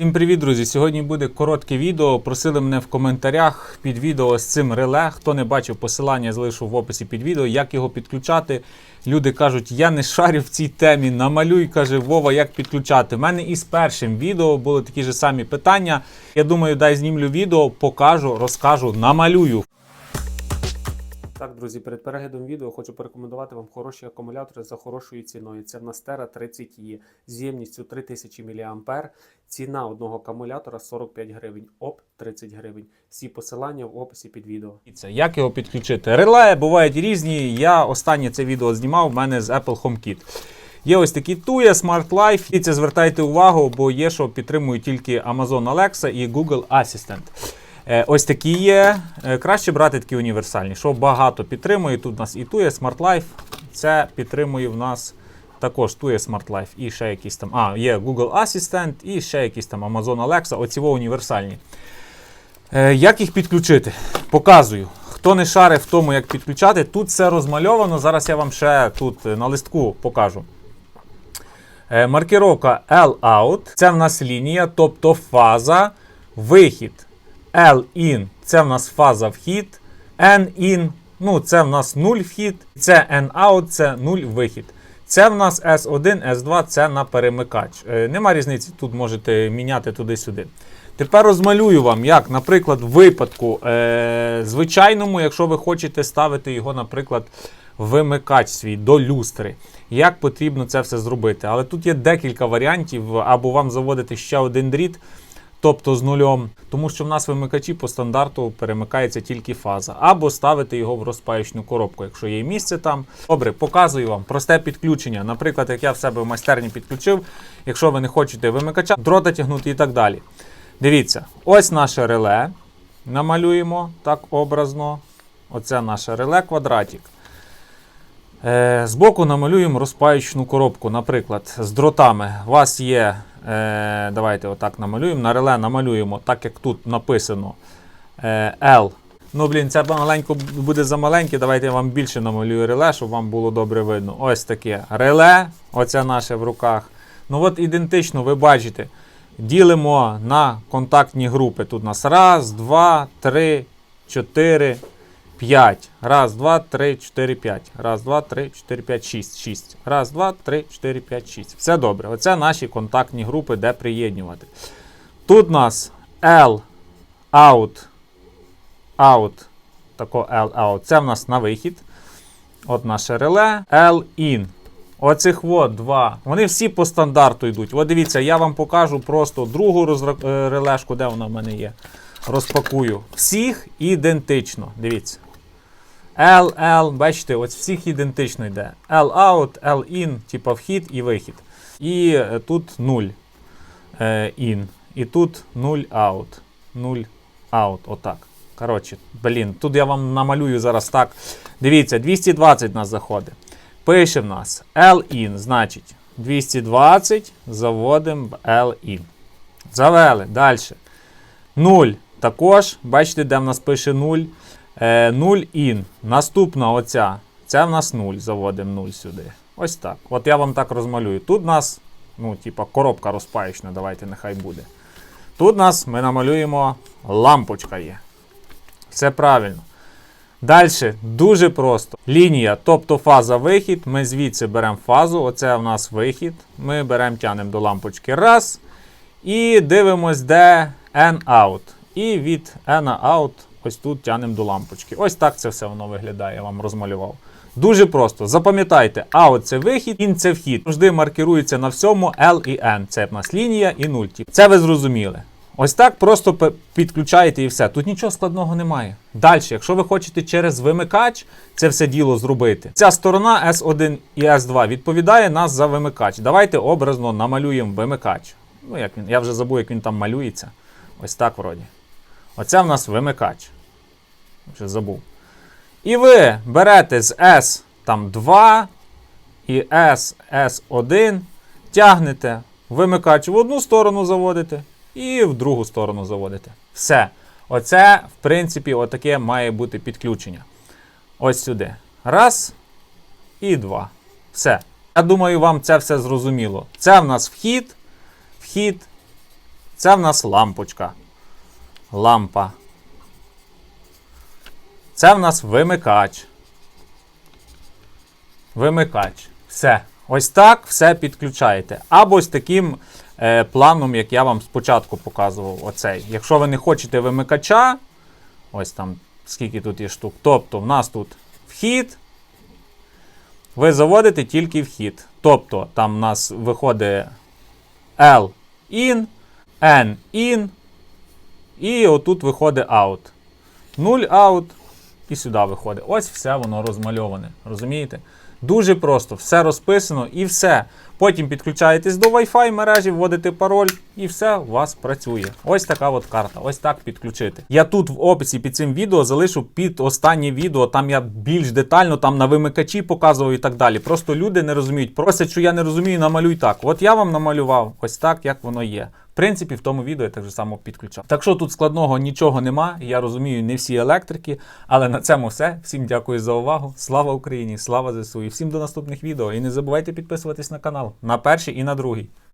Всім привіт, друзі! Сьогодні буде коротке відео. Просили мене в коментарях під відео з цим реле. Хто не бачив посилання, залишу в описі під відео, як його підключати. Люди кажуть, я не шарю в цій темі. Намалюй, каже Вова, як підключати. У мене і з першим відео були такі ж самі питання. Я думаю, дай знімлю відео, покажу, розкажу, намалюю. Так, друзі, перед переглядом відео хочу порекомендувати вам хороші акумулятори за хорошою ціною. Це в нас Tera 30 e з ємністю 3000 мА. Ціна одного акумулятора 45 гривень, ОП 30 гривень. Всі посилання в описі під відео. І це Як його підключити? Реле бувають різні. Я останнє це відео знімав в мене з Apple HomeKit. Є ось такі Tuya, Smart Life. І це звертайте увагу, бо є, що підтримують тільки Amazon Alexa і Google Assistant. Е, Ось такі є. Е, Краще брати такі універсальні, що багато підтримує. Тут у нас і Tuya, Smart Life. Це підтримує в нас також Tuya Smart Life і ще якісь там. А, є Google Assistant і ще якісь там Amazon Alexa. Оці універсальні. Е, Як їх підключити? Показую. Хто не шарив в тому, як підключати, тут все розмальовано. Зараз я вам ще тут на листку покажу. Маркировка L-out. Це в нас лінія, тобто фаза, вихід. L-in це в нас фаза вхід. N-in ну це в нас 0 вхід. Це N-out, це 0 вихід. Це в нас S1, S2 це на перемикач. Е, нема різниці, тут можете міняти туди-сюди. Тепер розмалюю вам, як, наприклад, в випадку е, звичайному, якщо ви хочете ставити його, наприклад, вимикач свій до люстри. Як потрібно це все зробити? Але тут є декілька варіантів, або вам заводити ще один дріт, тобто з нульом, тому що в нас вимикачі по стандарту перемикається тільки фаза, або ставити його в розпаючну коробку, якщо є місце там. Добре, показую вам просте підключення. Наприклад, як я в себе в майстерні підключив, якщо ви не хочете вимикача, дрота тягнути і так далі. Дивіться, ось наше реле. Намалюємо так образно. Оце наше реле квадратик. Е, збоку намалюємо розпаючну коробку, наприклад, з дротами. У вас є, е, давайте отак намалюємо. На реле намалюємо, так як тут написано е, L. Ну, блін, це маленько буде замаленьке. Давайте я вам більше намалюю реле, щоб вам було добре видно. Ось таке реле, оце наше в руках. Ну от ідентично, ви бачите. Ділимо на контактні групи. Тут у нас раз, два, три, чотири, п'ять. Раз, два, три, чотири, п'ять. Раз, два, три, чотири, п'ять, шість. Шість. Раз, два, три, чотири, п'ять, шість. Все добре. Оце наші контактні групи, де приєднувати. Тут у нас L, out, out. Тако L, out. Це в нас на вихід. От наше реле. L, in. Оцих от два. Вони всі по стандарту йдуть. От дивіться, я вам покажу просто другу розра- е, релешку, де вона в мене є. Розпакую. Всіх ідентично. Дивіться. L, L, бачите, ось всіх ідентично йде. L out, L in, типа вхід і вихід. І е, тут 0 е, in. І тут 0 out. 0 out. Отак. Коротше, блін, тут я вам намалюю зараз так. Дивіться, 220 нас заходить. Пише в нас L-in, значить 220 заводимо в L-in. Завели. Далі. 0. Також, бачите, де в нас пише 0. Е, 0 in. Наступна оця. Це в нас 0. Заводимо 0 сюди. Ось так. От я вам так розмалюю. Тут у нас, ну, типа, коробка розпаючна, давайте нехай буде. Тут нас ми намалюємо лампочка є. Все правильно. Далі дуже просто. Лінія, тобто фаза вихід. Ми звідси беремо фазу. Оце у нас вихід. Ми беремо, тянемо до лампочки. Раз. І дивимось, де N out. І від N out ось тут тянемо до лампочки. Ось так це все воно виглядає, я вам розмалював. Дуже просто. Запам'ятайте, out це вихід, in це вхід. Завжди маркирується на всьому L і N. Це в нас лінія і нуль. Це ви зрозуміли. Ось так просто підключаєте і все. Тут нічого складного немає. Далі, якщо ви хочете через вимикач це все діло зробити, ця сторона S1 і S2 відповідає нас за вимикач. Давайте образно намалюємо вимикач. Ну, як він, я вже забув, як він там малюється. Ось так вроді. Оце в нас вимикач. Вже забув. І ви берете з S там 2 і S, S1, тягнете вимикач в одну сторону заводите і в другу сторону заводите. Все. Оце, в принципі, отаке має бути підключення. Ось сюди. Раз і два. Все. Я думаю, вам це все зрозуміло. Це в нас вхід, вхід. Це в нас лампочка. Лампа. Це в нас вимикач. Вимикач. Все. Ось так все підключаєте. Або ось таким е, планом, як я вам спочатку показував. Оцей. Якщо ви не хочете вимикача, ось там скільки тут є штук. Тобто, в нас тут вхід. Ви заводите тільки вхід. Тобто, там в нас виходить L in, N in, і отут виходить out. 0 out, і сюди виходить. Ось все воно розмальоване. Розумієте? Дуже просто, все розписано і все. Потім підключаєтесь до Wi-Fi мережі, вводите пароль, і все у вас працює. Ось така от карта. Ось так підключити. Я тут в описі під цим відео залишу під останнє відео. Там я більш детально там на вимикачі показував і так далі. Просто люди не розуміють. Просять, що я не розумію, намалюй так. От я вам намалював ось так, як воно є. В принципі, в тому відео я так же само підключав. Так що тут складного нічого нема. Я розумію, не всі електрики, але на цьому все. Всім дякую за увагу. Слава Україні! Слава ЗСУ! Всім до наступних відео. І не забувайте підписуватись на канал на перший і на другий.